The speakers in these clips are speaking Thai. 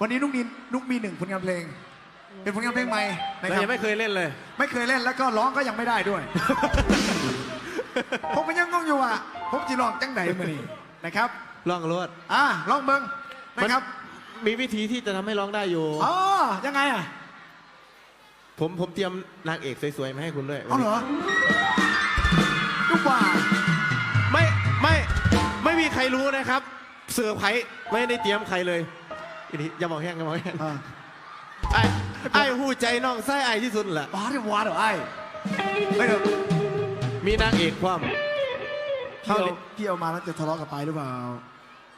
วันนี้นุกนินนุกมีหนึ่งผลงานเพลง เป็นผลงานเพลงใหม่นะเราครับยังไม่เคยเล่นเลย ไม่เคยเล่นแล้วก็ร้องก็ยังไม่ได้ด้วย ผมมันยังงงอยู่อะผมจะร้องจังไหนมานี่นะครับ ลองรวดอ่าลองเบิ้งนะครับมีวิธีที่จะทำให้ร้องได้อยู่ อ๋อยังไงอะผมผมเตรียมนางเอกสวยๆมาให้คุณด้วยเอาเหรอลูกว่าไม่ไม่ไม่มีใครรู้นะครับเสือร์ไพรส์ไม่ได้เตรียมใครเลย อันนี้อย่าบอกแห้งอย่าบอกแห้งอ่าไอ้ไอ้หูใจน้องไส้ไอ้ที่สุดแหละบ้าเดี๋ยววาเดี๋ยวไอ้ไม่เดี๋ยวมีนางเอกความพี่เอาพี่เอามาแล้วจะทะเลาะกับไปหรือเปล่า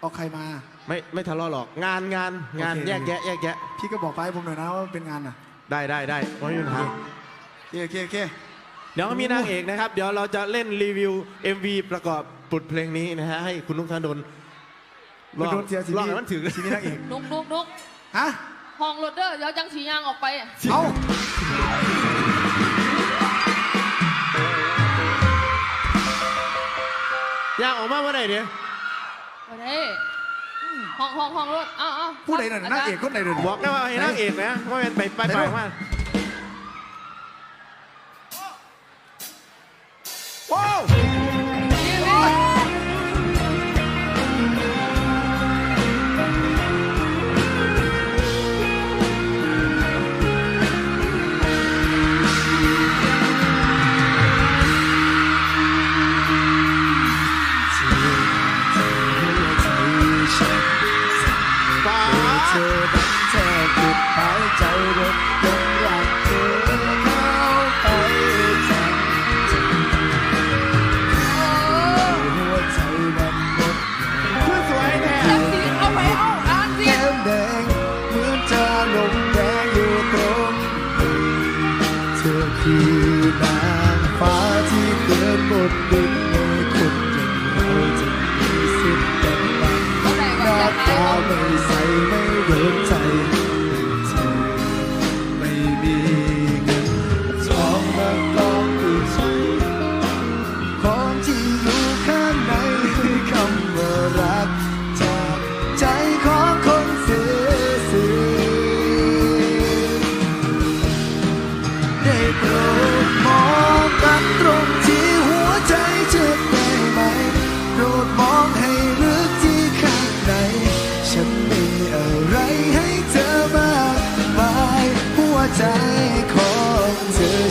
เอาใครมา ไม่ไม่ทะเลาะหรอกงานงานงานโอเค แยกแยะแยกแยะพี่ก็บอกไปให้ผมหน่อยนะว่ามันเป็นงานน่ะได้ได้ได้ไม่มีปัญหา โอเคโอเคโอเค เดี๋ยวก็มีนางเอกนะครับ เดี๋ยวเราจะเล่นรีวิว MV ประกอบบทเพลงนี้นะฮะให้คุณนุกธนดล มันโดนเสียชีลองวิตให้มันถึงชีวิตนางเอกนุกนุกนุกฮะห้องรถเด้อเดี๋ยวจังสียางออกไป เอาอยากออกมาเมื่อไหร่เนี่ยไปเด้ห้องห้องห้องรถเอ้าเอ้าผู้ใดหน่อยนางเอกคนใดหน่อยบอกได้ว่าให้นางเอกนะว่าเป็นไปไปไปมา อ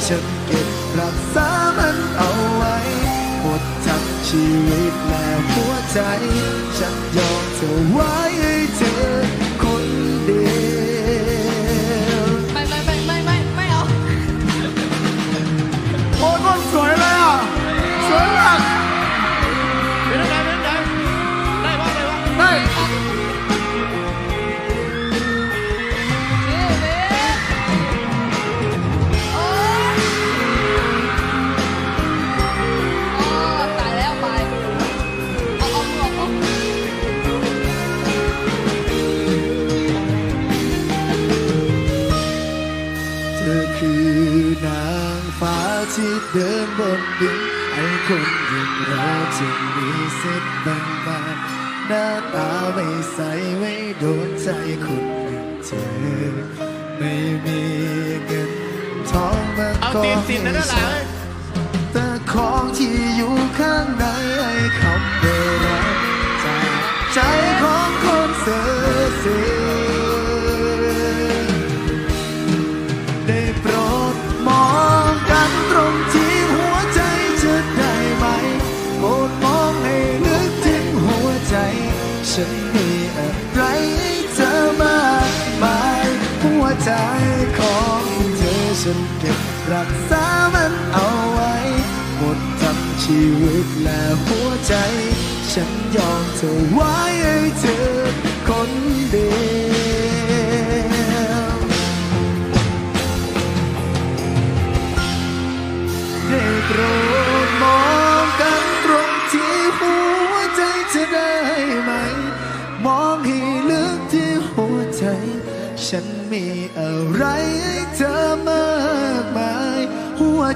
เเดินบนดินไอ้คนอย่างเราจึงมีสิทธิ์บางบานหน้าตาไม่ใสไม่โดนใจคนอย่างเธอไม่มีเงินทองมาเอาก่อตีนสินนั่นแหละแต่ของที่อยู่ข้างในไอ้คำว่ารักจากใจ ฉันมีอะไรให้เธอมากมายหัวใจของเธอฉันเก็บรักษามันเอาไว้ หมดทั้งชีวิตและหัวใจ ฉันยอมเธอไว้ให้เธอคนเดียว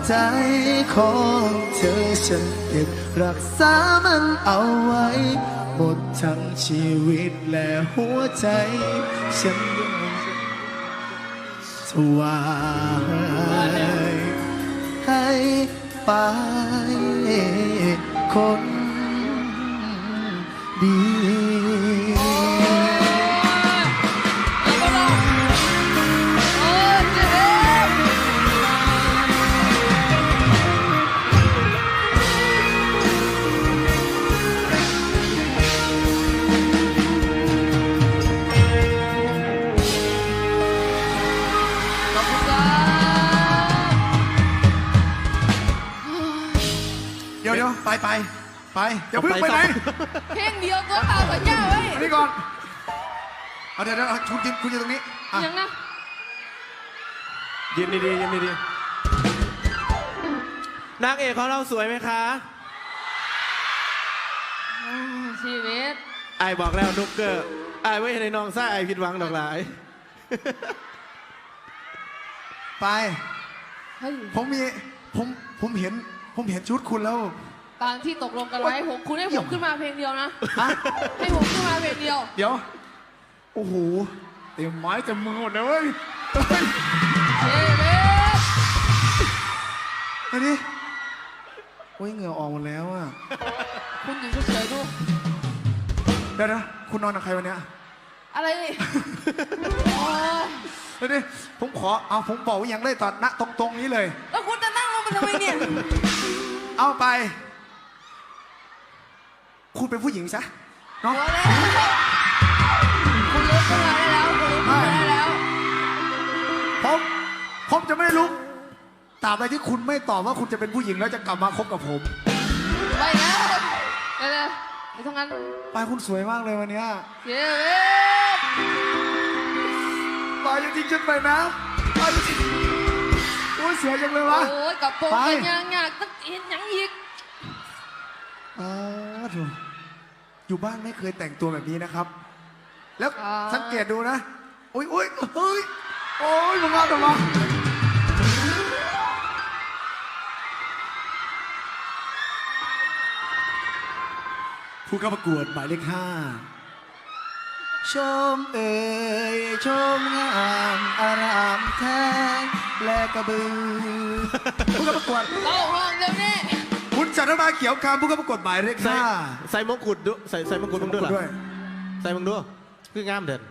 ใจของเธอฉันเก็บรักษามันเอาไว้ หมดทั้งชีวิตและหัวใจ ฉันยอมถวายให้ไปคนดี ไปไปไปอย่าเพิ่งไปไหนเพลงเดียวตัวตามสัญญาไว้อันนี้ก่อนเอาเดี๋ยวเดี๋ยวเอาคุณยืนคุณยืนตรงนี้อะยังนะยืนดีๆยืนดีๆนางเอกของเราสวยไหมคะชีวิตไอายบอกแล้วนุกเกอร์ไอายไว้ในน้องซ่าไอายผิดหวังดอกหลาย ไป เฮ้ยผมมีผมผมเห็นผมเห็นชุดคุณแล้ว ตามที่ตกลงกันไว้ผมคุณให้ผมขึ้นมาเพลงเดียวนะ ฮะ ให้ผมขึ้นมาเพลงเดียว เดี๋ยว โอ้โห เต็มไม้เต็มมือหมดเลยเว้ยเฮ้ยชีวิตอันนี้โอ้ยเหงื่อออกหมดแล้วอะ คุณอยู่เฉยๆดูเดี๋ยวนะคุณนอนกับใครวันเนี้ยอะไรนี่โอ้ยเดี๋ยวดิผมขอ เอาผมบอกว่าอย่างเลยตอนณตรงตรงๆนี้เลย แล้วคุณจะนั่งลงไปทำไมเนี่ย เอาไป คุณเป็นผู้หญิงซะพเนาะอแล้วคุณลุกขึ้นมาได้แล้วคุณลุกขึ้นมาได้แล้วผมผมจะไม่ลุกตราบใดที่คุณไม่ตอบว่าคุณจะเป็นผู้หญิงแล้วจะกลับมาคบกับผม ไปแล้วเดี๋ยวๆไม่ต้องงั้นไปคุณสวยมากเลยวันเนี้ยชีวิตไปจริงๆฉันไปนะไปจริงๆโอ้ยสวยจังเลยวะ โอ้ยกับโปรงไปกันยังอยากต้องเห็นหยังอีก อ้าวโถูอยู่บ้านไม่เคยแต่งตัวแบบนี้นะครับ แล้วสังเกตดูนะ อุ้ยอุ้ยเฮ้ย โอ้ยมึงเอาทำไมผู้เข้าประกวดหมายเลขห้าชมเอ่ยชมงามอารามแท้และกระบือ ผู้เข้าประกวดเข้าห้องเดี๋ยวนี้คุณจั นทมาเขียวคำผู้เข้าประกวดหมายเลขใส่ห้าใส่มงกุฎดูใส่ใส่มงกุฎมึงด้วยเหรอด้วยใส่มึงดูคืองามเด่น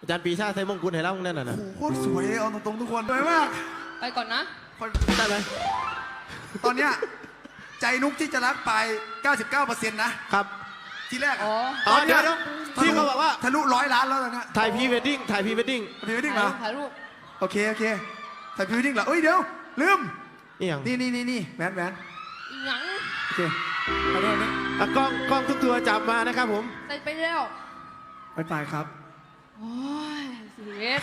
อาจารย์ปีชาใส่มงกุฎให้เรานั่นน่ะนะโอ้โหโคตรสวยเลยเอาตรงๆทุกคนสวยมากไปก่อนนะได้ไหมตอนเนี้ยใจนุกที่จะรักไป 99%นะ ครับทีแรกอ๋อ อ๋อเดี๋ยวเดี๋ยวที่เขาบอกว่าทะลุร้อยล้านแล้วตอนเนี้ยถ่ายพรีเวดดิ้งถ่ายพรีเวดดิ้งพรีเวดดิ้งเหรอถ่ายรูปโอเคโอเคถ่ายพรีเวดดิ้งเหรอเอ้ยเดี๋ยวลืม นี่อย่างนี่นี่นี่นี่แหวนแหวนอี หยังโอเคเอาเรื่องนี้อะกล้องกล้องทุกตัวจับมานะครับผม ใส่ไปแล้วไปไปครับ โอ้ยชีวิต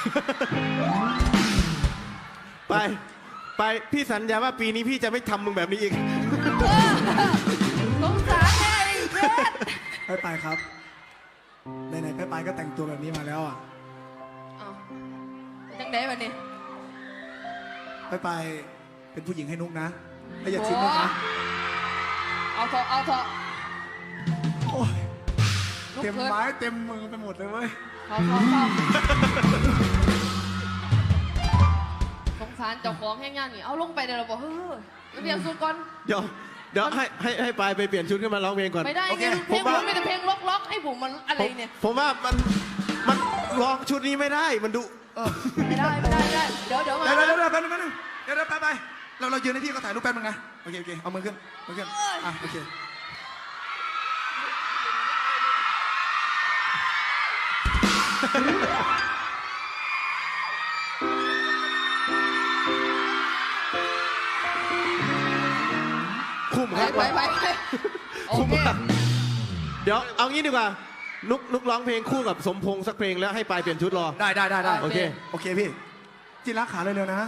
ไป ไปพี่สัญญาว่าปีนี้พี่จะไม่ทำมึงแบบนี้อีก สงสารแม่ไอ้เบ็ดไปไปครับ ไหนๆไปไปก็แต่งตัวแบบนี้มาแล้วอะอ้าวจังได้บัดนี้ ไปไปเป็นผู้หญิงให้นุกนะ แล้วอย่าทิ้งนุกนะเอาเถอะเอาเถอะโอ้ยลุกเต็มขึ้นไม้เต็มมือไปหมดเลยเว้ยเขาเขาเขาสงสารเจ้าของแห้งงานนี่ เอาลงไปเดี๋ยวเราบอกเฮ้ยเปลี่ยนสูตรก่อน เดี๋ยวเดี๋ยวให้ให้ให้ปายไปเปลี่ยนชุดขึ้นมาร้องเพลงก่อน ไม่ได้โอไงเคเพลงผมผว่ามมีแต่เพลงล็อกๆให้ผมมันอะไรผมเนี่ย ผมว่ามันมันร้องชุดนี้ไม่ได้มันดูเออไม่ได้ไม่ได้ไม่ได้ เดี๋ยวเดี๋ยวมา เดี๋ยวเดี๋ยวเดี๋ยวแป๊บนึงแป๊บนึงเดี๋ยวเดี๋ยวไปไป เราเรายืนให้พี่เขาถ่ายรูปแป๊บนึงนะโอเคโอเคเอามือขึ้นมือขึ้นอะโอเคคุ้มไปครับไปไปไปโอคุ้มเคมากเดี๋ยวเอางี้ดีกว่า นุกนุกร้องเพลงคู่กับสมพงษ์สักเพลงแล้วให้ปายเปลี่ยนชุดรอ ได้ได้ได้ได้โอเค โอเคพี่จินรักขาเร็วๆนะ